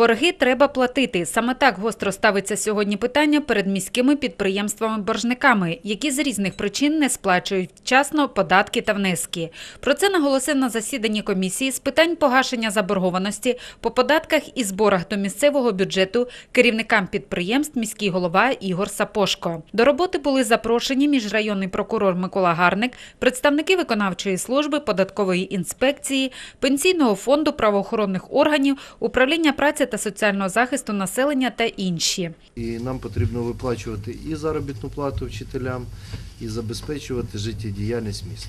Борги треба платити. Саме так гостро ставиться сьогодні питання перед міськими підприємствами-боржниками, які з різних причин не сплачують вчасно податки та внески. Про це наголосив на засіданні комісії з питань погашення заборгованості по податках і зборах до місцевого бюджету керівникам підприємств міський голова Ігор Сапошко. До роботи були запрошені міжрайонний прокурор Микола Гарник, представники виконавчої служби, податкової інспекції, пенсійного фонду правоохоронних органів, управління праці та соціального захисту населення та інші. І нам потрібно виплачувати і заробітну плату вчителям, і забезпечувати життєдіяльність міста.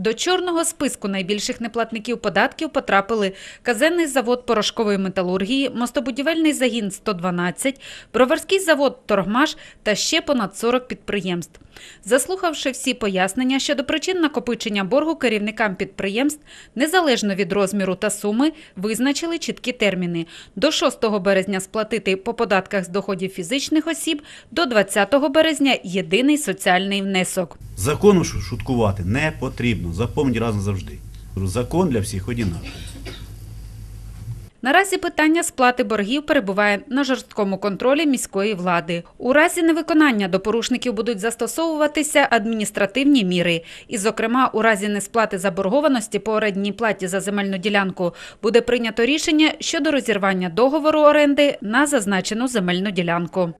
До чорного списку найбільших неплатників податків потрапили казенний завод порошкової металургії, мостобудівельний загін 112, броварський завод Торгмаш та ще понад 40 підприємств. Заслухавши всі пояснення щодо причин накопичення боргу керівникам підприємств, незалежно від розміру та суми, визначили чіткі терміни. До 6 березня сплатити по податках з доходів фізичних осіб, до 20 березня єдиний соціальний внесок. Закону шуткувати не потрібно. Запомніть раз назавжди. Закон для всіх однаковий. Наразі питання сплати боргів перебуває на жорсткому контролі міської влади. У разі невиконання до порушників будуть застосовуватися адміністративні міри. І, зокрема, у разі несплати заборгованості по орендній платі за земельну ділянку буде прийнято рішення щодо розірвання договору оренди на зазначену земельну ділянку.